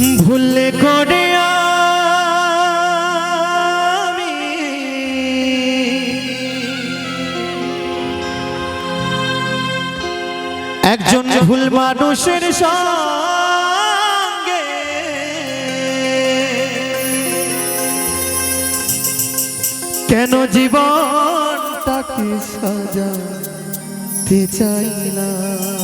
ভুলে করে আমি। একজন ভুল মানুষের সঙ্গে। কেন জীবন জীবনটাকে সাজাতে চাইলাম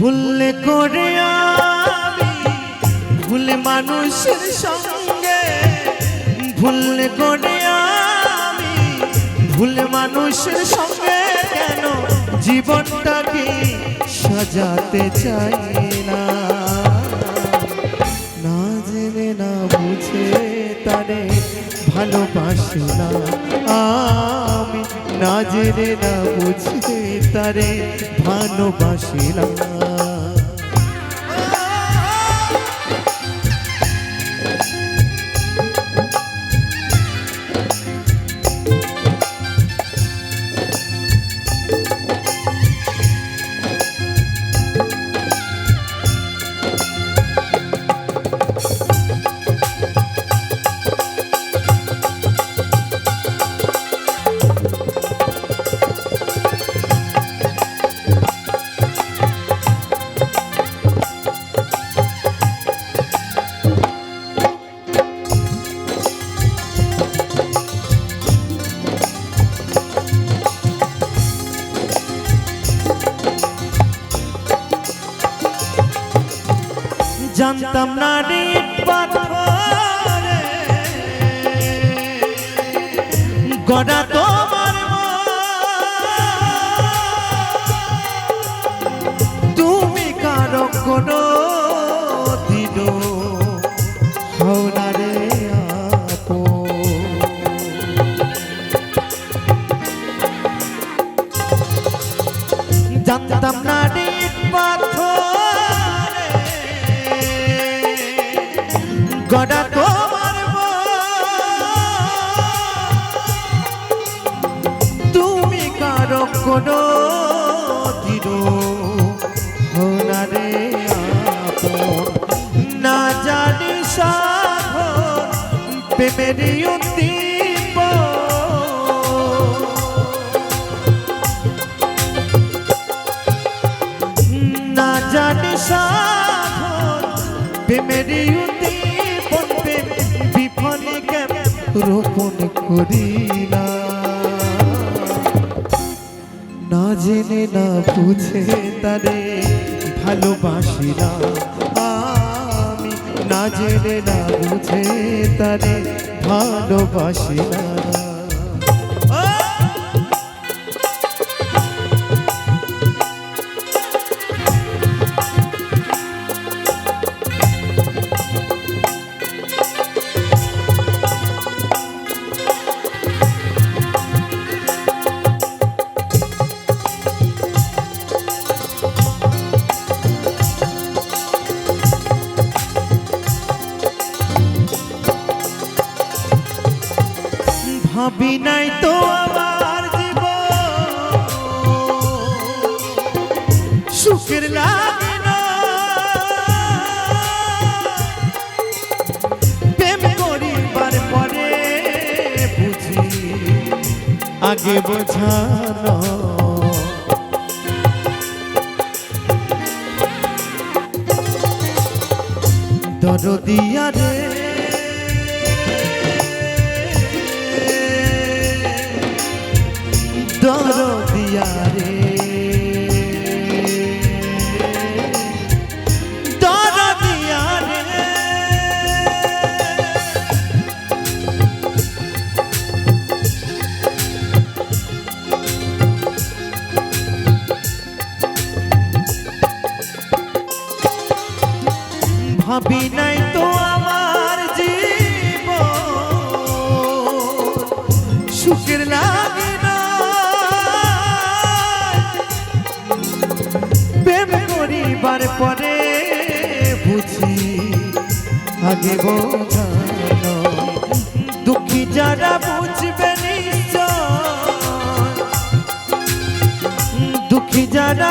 ভুলে করে ভুল মানুষের সঙ্গে, ভুলে করে ভুল মানুষের সঙ্গে কেন জীবনটাকে সাজাতে চাই না? না জেনে, না বুঝে তারে ভালোবাসি না আমি। না জেনে, না বুঝে তারে ভালোবাসি জানতাম না রে পাথরে গড়া তোমার তুমি কারও কোনো। জানতাম না পাথরে গড়া তোমার তুমি কারও কোনো না জানি সাধন প্রেমের উদ্দীপ। না জানি সাধন প্রেমের রোপণ করিলা না জেনে, না বুঝে তারে ভালোবাসি না আমি না জেনে, না বুঝে তারে ভালোবাসি সুখের লাগে না প্রেম করিবার পরে বুঝি আগে বোঝানো। দরদিয়া রে ভাবি নাই তো আমার জীব সুখের লাগে না। প্রেম করিবার পরে বুঝি, আগে দুঃখী যারা বুঝবে নিশ্চয়। দুঃখী যারা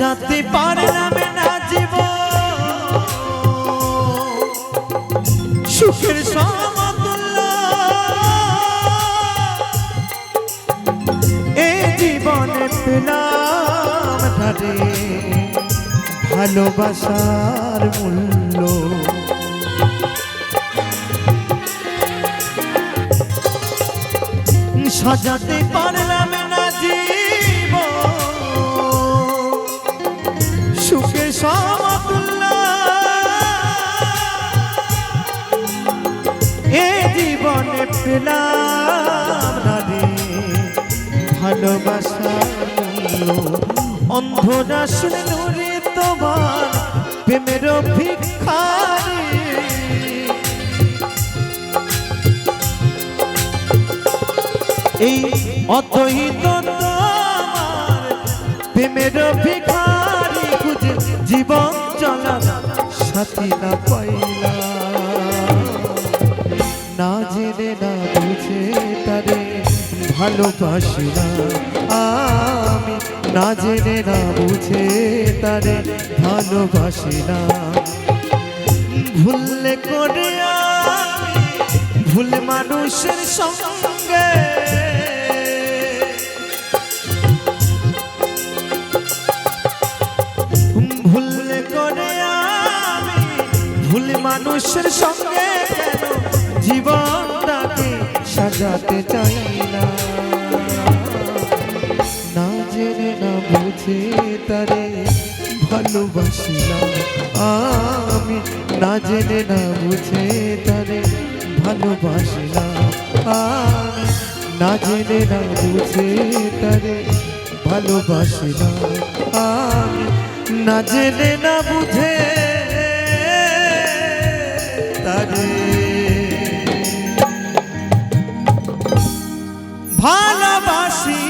সাজাতে পারলাম না জীব সুখের সমতুল্য এ জীবনে পেলাম ধারে ভালোবাসার মূল্য। সাজাতে পারলাম অন্ধরা শুনল রে তোমার প্রেমের ভিক্ষারি এই অতহিত তোমার প্রেমের জীবন চলা সাথী না পাইলা। না জেনে, না বুঝে তারে ভালোবাসি না। আমি না জেনে, না বুঝে তারে ভালোবাসি না। ভুললে করে ভুল মানুষের সঙ্গে মানুষের সঙ্গে জীবনটাকে সাজাতে চাই না। না জেনে, না বুঝে তারে ভালোবাসি না আমি। না জেনে, না বুঝে তারে ভালোবাসি না আমি। না জেনে, না বুঝে তারে ভালোবাসি না আমি। না জেনে, না বুঝে ভালোবাসি।